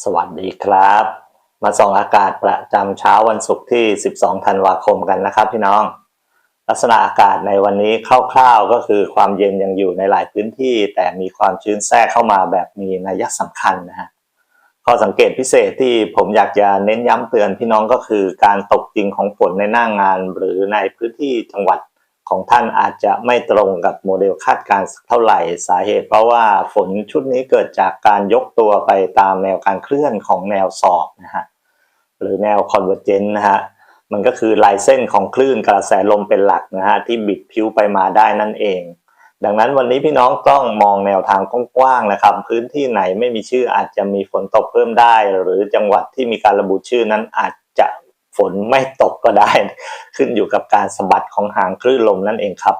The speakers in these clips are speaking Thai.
สวัสดีครับ มาส่องอากาศประจำเช้าวันศุกร์ที่ 12 ธันวาคมกันนะครับพี่น้อง ลักษณะอากาศในวันนี้คร่าวๆก็คือความเย็นยังอยู่ในหลายพื้นที่ แต่มีความชื้นแทรกเข้ามาแบบมีนัยสำคัญนะฮะข้อสังเกตพิเศษที่ผมอยากจะเน้นย้ำเตือนพี่น้องก็คือการตกจริงของฝนในหน้างงาน หรือในพื้นที่จังหวัด ของท่านอาจจะไม่ตรงกับโมเดลคาดการณ์เท่าไหร่สาเหตุ เพราะว่าฝนชุดนี้เกิดจากการยกตัวไปตามแนวการเคลื่อนของแนวสอบนะฮะหรือแนวคอนเวอร์เจนต์นะฮะมันก็คือลายเส้นของคลื่นกระแสลมเป็นหลักนะฮะที่บิดผิวไปมาได้นั่นเอง ดังนั้นวันนี้พี่น้องต้องมองแนวทางกว้างๆนะครับ พื้นที่ไหนไม่มีชื่ออาจจะมีฝนตกเพิ่มได้ หรือจังหวัดที่มีการระบุชื่อนั้นอาจ ฝนไม่ตกก็ได้ ขึ้นอยู่กับการสะบัดของหางคลื่นลมนั่นเองครับ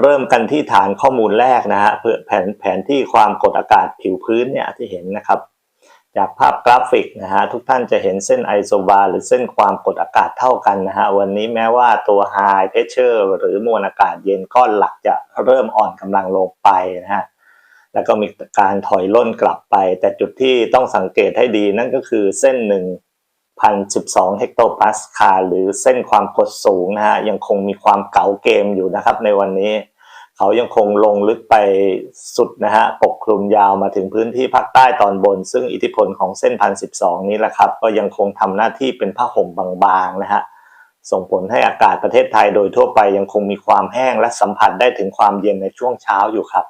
เริ่มกันที่ฐานข้อมูลแรกนะฮะเพื่อแผนแผนที่ความกดอากาศผิวพื้นเนี่ยที่เห็นนะครับ จากภาพกราฟิกนะฮะทุกท่านจะเห็นเส้นไอโซบาร์หรือเส้นความกดอากาศเท่ากันนะฮะวันนี้แม้ว่าตัว High Pressure หรือมวลอากาศเย็นก้อนหลักจะเริ่มอ่อนกำลังลงไปนะฮะแล้วก็มีการถอยล่นกลับไป แต่จุดที่ต้องสังเกตให้ดีนั่นก็คือเส้นหนึ่ง 1,012 เฮกโตปาสคาลหรือเส้นความกดสูงนะฮะยังคงมีความเก๋าเกมอยู่นะครับในวันนี้ เขายังคงลงลึกไปสุดนะฮะปกคลุมยาวมาถึงพื้นที่ภาคใต้ตอนบน ซึ่งอิทธิพลของเส้น 1,012 นี้แหละครับ ก็ยังคงทำหน้าที่เป็นผ้าห่มบางๆนะฮะส่งผลให้อากาศประเทศไทยโดยทั่วไปยังคงมีความแห้งและสัมผัสได้ถึงความเย็นในช่วงเช้าอยู่ครับ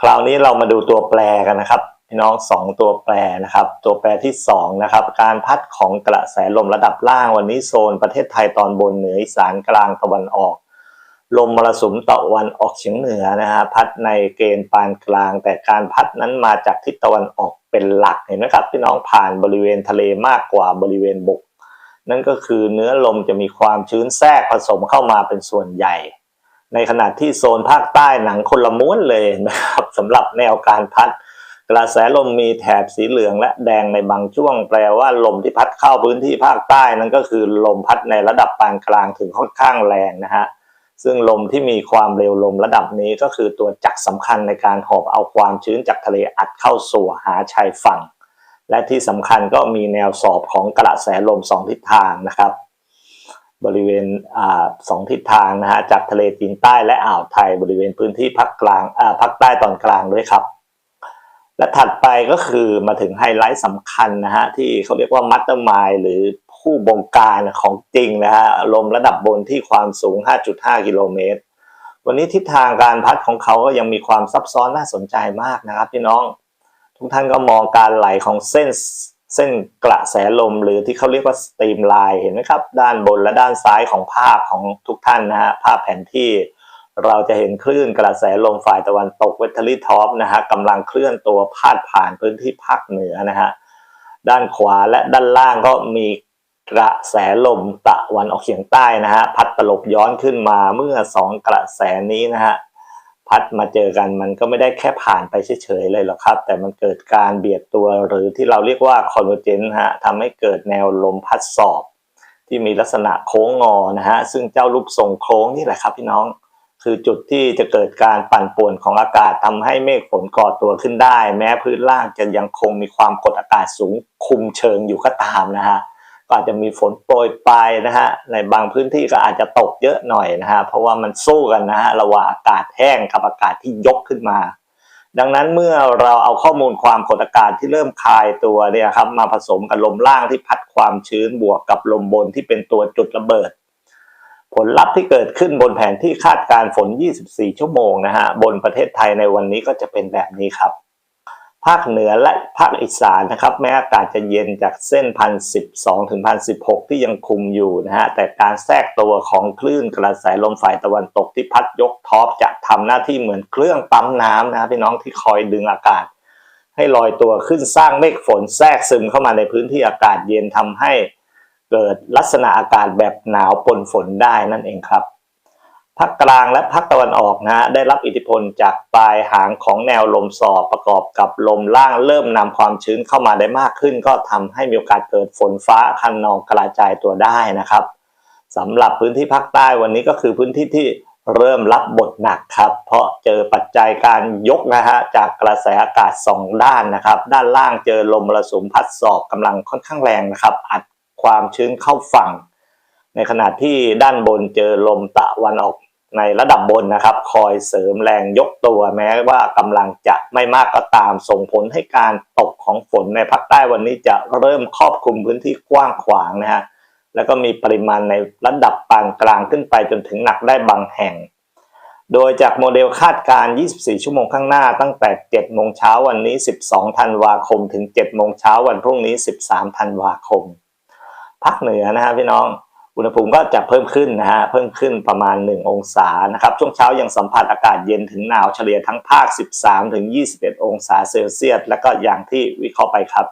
คราวนี้เรามาดูตัวแปรกันนะครับ พี่น้องสองตัวแปรนะครับ ตัวแปรที่สองนะครับการพัดของกระแสลมระดับล่างวันนี้โซนประเทศไทยตอนบนเหนืออีสานกลางตะวันออก ลมมรสุมตะวันออกเฉียงเหนือนะฮะพัดในเกณฑ์ปานกลาง แต่การพัดนั้นมาจากทิศตะวันออกเป็นหลักเห็นไหมครับพี่น้องผ่านบริเวณทะเลมากกว่าบริเวณบก นั่นก็คือเนื้อลมจะมีความชื้นแทรกผสมเข้ามาเป็นส่วนใหญ่ในขณะที่โซนภาคใต้หนังคนละม้วนเลยนะครับสำหรับแนวการพัด กระแสลมมีแถบสีเหลืองและแดงในบางช่วง แปลว่าลมที่พัดเข้าพื้นที่ภาคใต้นั่นก็คือลมพัดในระดับปานกลางถึงค่อนข้างแรงนะฮะซึ่งลมที่มีความเร็วลมระดับนี้ก็คือตัวจักรสำคัญในการหอบเอาความชื้นจากทะเลอัดเข้าสู่หาชายฝั่ง และที่สำคัญก็มีแนวสอบของกระแสลมสองทิศทางนะครับ บริเวณอ่าสองทิศทางนะฮะจากทะเลจีนใต้และอ่าวไทยบริเวณพื้นที่ภาคกลางอ่าภาคใต้ตอนกลางด้วยครับ และถัดไปก็คือมาถึงไฮไลท์สำคัญนะฮะที่เขาเรียกว่ามัตเตอร์มายหรือผู้บงการของจริงนะฮะลมระดับบนที่ความสูง 5.5 กิโลเมตร วันนี้ทิศทางการพัดของเขาก็ยังมีความซับซ้อนน่าสนใจมากนะครับพี่น้อง ทุกท่านก็มองการไหลของเส้นเส้นกระแสลมหรือที่เขาเรียกว่าสตรีมไลน์เห็นไหมครับ ด้านบนและด้านซ้ายของภาพของทุกท่านนะฮะภาพแผนที่ เราจะเห็นคลื่นกระแสลมฝ่ายตะวันตกเวทเทอรี่ท็อปนะฮะกำลังเคลื่อนตัวพาดผ่านพื้นที่ภาคเหนือนะฮะด้านขวาและด้านล่างก็มีกระแสลมตะวันออกเฉียงใต้นะฮะพัดตลบย้อนขึ้นมาเมื่อสองกระแสนี้นะฮะพัดมาเจอกันมันก็ไม่ได้แค่ผ่านไปเฉยๆเลยหรอกครับ แต่มันเกิดการเบียดตัวหรือที่เราเรียกว่าคอนเวอร์เจนต์ฮะทำให้เกิดแนวลมพัดสอบ ที่มีลักษณะโค้งงอนะฮะซึ่งเจ้ารูปทรงโค้งนี่แหละครับพี่น้อง คือจุดที่จะเกิดการปั่นป่วนของอากาศทำให้เมฆฝนก่อตัวขึ้นได้ แม้พื้นล่างจะยังคงมีความกดอากาศสูงคุมเชิงอยู่ก็ตามนะฮะก็อาจจะมีฝนโปรยปลายนะฮะในบางพื้นที่ก็อาจจะตกเยอะหน่อยนะฮะเพราะว่ามันสู้กันนะฮะระหว่างอากาศแห้งกับอากาศที่ยกขึ้นมา ดังนั้นเมื่อเราเอาข้อมูลความกดอากาศที่เริ่มคลายตัวเนี่ยครับมาผสมกับลมล่างที่พัดความชื้นบวกกับลมบนที่เป็นตัวจุดระเบิด ผลลัพธ์ที่เกิดขึ้นบนแผนที่คาดการฝน 24 ชั่วโมงนะฮะ บนประเทศไทยในวันนี้ก็จะเป็นแบบนี้ครับ ภาคเหนือและภาคอีสานนะครับ แม้อากาศจะเย็นจากเส้น1,012ถึง1,016ที่ยังคุมอยู่นะฮะ แต่การแทรกตัวของคลื่นกระแสลมฝ่ายตะวันตกที่พัดยกท็อปจะทำหน้าที่เหมือนเครื่องปั๊มน้ำนะพี่น้องที่คอยดึงอากาศ ให้ลอยตัวขึ้นสร้างเมฆฝนแทรกซึมเข้ามาในพื้นที่อากาศเย็นทำให้ เกิดลักษณะอากาศแบบหนาวปนฝนได้นั่นเองครับภาคกลางและภาคตะวันออกนะฮะได้รับอิทธิพลจากปลายหางของแนวลมสอบประกอบกับลมล่างเริ่มนำความชื้นเข้ามาได้มากขึ้น ก็ทำให้มีโอกาสเกิดฝนฟ้าคันนองกระจายตัวได้นะครับสำหรับพื้นที่ภาคใต้วันนี้ก็คือพื้นที่ที่เริ่มรับบทหนักครับ เพราะเจอปัจจัยการยกนะฮะจากกระแสอากาศสองด้านนะครับ ด้านล่างเจอลมมรสุมพัดสอบกำลังค่อนข้างแรงนะครับ อัด ความชื้นเข้าฝั่ง ในขณะที่ด้านบนเจอลมตะวันออกในระดับบนนะครับ คอยเสริมแรงยกตัวแม้ว่ากำลังจะไม่มากก็ตามส่งผลให้การตกของฝนในภาคใต้วันนี้จะเริ่มครอบคลุมพื้นที่กว้างขวางนะฮะแล้วก็มีปริมาณในระดับปานกลางขึ้นไปจนถึงหนักได้บางแห่ง โดยจากโมเดลคาดการณ์24 ชั่วโมงข้างหน้าตั้งแต่ 7 โมงเช้าวันนี้ 12 ธันวาคม ถึง 7 โมงเช้าวันพรุ่งนี้ 13 ธันวาคม ภาคเหนือนะฮะพี่น้องอุณหภูมิก็จะเพิ่มขึ้นนะฮะเพิ่มขึ้นประมาณ 1 องศานะครับช่วงเช้ายังสัมผัสอากาศเย็นถึงหนาวเฉลี่ยทั้งภาค 13ถึง21 องศาเซลเซียส และก็อย่างที่วิเคราะห์ไปครับ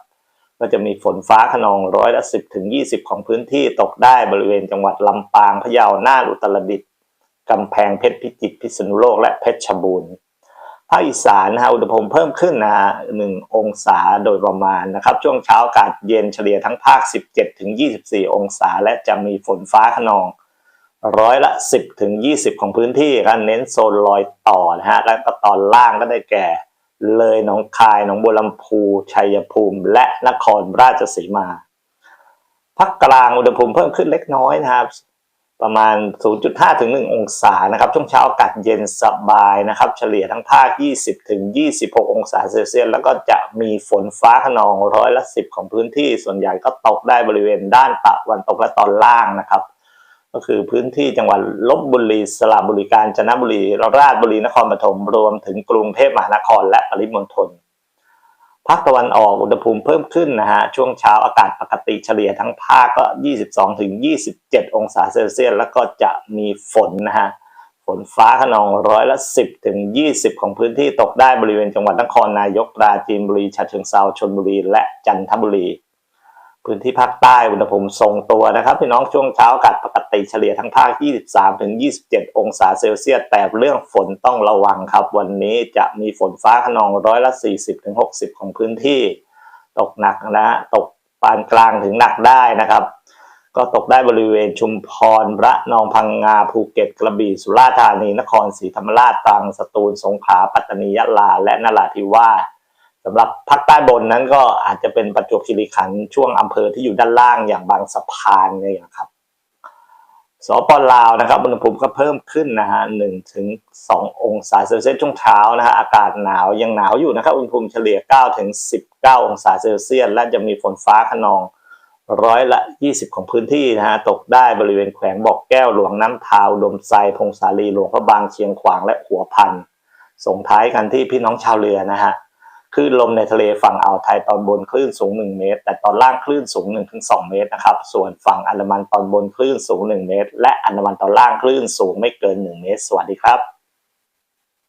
ก็จะมีฝนฟ้าขนองร้อยละ 10ถึง20 ของพื้นที่ตกได้บริเวณจังหวัดลำปางพะเยาน่านอุตรดิตถ์กำแพงเพชรพิจิตรพิษณุโลกและเพชรบูรณ์ ภาคอีสานนะฮะอุณหภูมิเพิ่มขึ้นนะฮะ1องศาโดยประมาณนะครับ ช่วงเช้าอากาศเย็นเฉลี่ยทั้งภาค 17ถึง24 องศา และจะมีฝนฟ้าขนองร้อยละ 10ถึง20 ของพื้นที่ครับเน้นโซนรอยต่อนะฮะ แล้วก็ตอนล่างก็ได้แก่ เลยหนองคายหนองบัวลำพูชัยภูมิ และนครราชสีมาภาคกลางอุณหภูมิเพิ่มขึ้นเล็กน้อยนะครับ ประมาณ 0.5 ถึง 1 องศานะครับ ช่วงเช้าอากาศเย็นสบายนะครับ เฉลี่ยทั้งภาค 20 ถึง 26 องศาเซลเซียส แล้วก็จะมีฝนฟ้าขนองร้อยละ 10 ของพื้นที่ ส่วนใหญ่ก็ตกได้บริเวณด้านตะวันตกและตอนล่างนะครับ ก็คือพื้นที่จังหวัดลบบุรี สระบุรี กาญจนบุรี ราชบุรี นครปฐม รวมถึงกรุงเทพมหานครและปริมณฑล ภาคตะวันออกอุณหภูมิเพิ่มขึ้นนะฮะช่วงเช้าอากาศปกติเฉลี่ยทั้งภาคก็ 22ถึง27 องศาเซลเซียสแล้วก็จะมีฝนนะฮะฝนฟ้าขนองร้อยละ 10ถึง20 ของพื้นที่ตกได้บริเวณจังหวัดนครนายกปราจีนบุรีฉะเชิงเซาชลบุรีและจันทบุรี พื้นที่ภาคใต้อุณหภูมิทรงตัวนะครับพี่น้องช่วงเช้าอากาศปกติเฉลี่ยทั้งภาค 23-27 องศาเซลเซียส แต่เรื่องฝนต้องระวังครับ วันนี้จะมีฝนฟ้าขนองร้อยละ 40-60 ของพื้นที่ ตกหนักนะฮะตกปานกลางถึงหนักได้นะครับ ก็ตกได้บริเวณชุมพรระนองพังงาภูเก็ตกระบี่สุราษฎร์ธานีนครศรีธรรมราชตรังสตูลสงขลาปัตตานียะลาและนราธิวาส สำหรับภาคใต้บนนั้นก็อาจจะเป็นประจวบคีรีขันธ์ช่วงอำเภอที่อยู่ด้านล่างอย่างบางสะพานเนี่ยนะครับสปปลาวนะครับอุณหภูมิก็เพิ่มขึ้นนะฮะหนึ่งถึงสององศาเซลเซียสช่วงเช้านะฮะอากาศหนาวยังหนาวอยู่นะครับอุณหภูมิเฉลี่ย9ถึง19 องศาเซลเซียสและจะมีฝนฟ้าขนองร้อยละ 20 ของพื้นที่นะฮะตกได้บริเวณแขวงบอกแก้วหลวงน้ำทาวดมไซพงสาลีหลวงพระบางเชียงขวางและหัวพันส่งท้ายกันที่พี่น้องชาวเรือนะฮะ คลื่นลมในทะเลฝั่งอ่าวไทยตอนบนคลื่นสูง 1 เมตร แต่ตอนล่างคลื่นสูง 1-2 เมตรนะครับ ส่วนฝั่งอันดามันตอนบนคลื่นสูง 1 เมตร และอันดามันตอนล่างคลื่นสูงไม่เกิน 1 เมตร สวัสดีครับ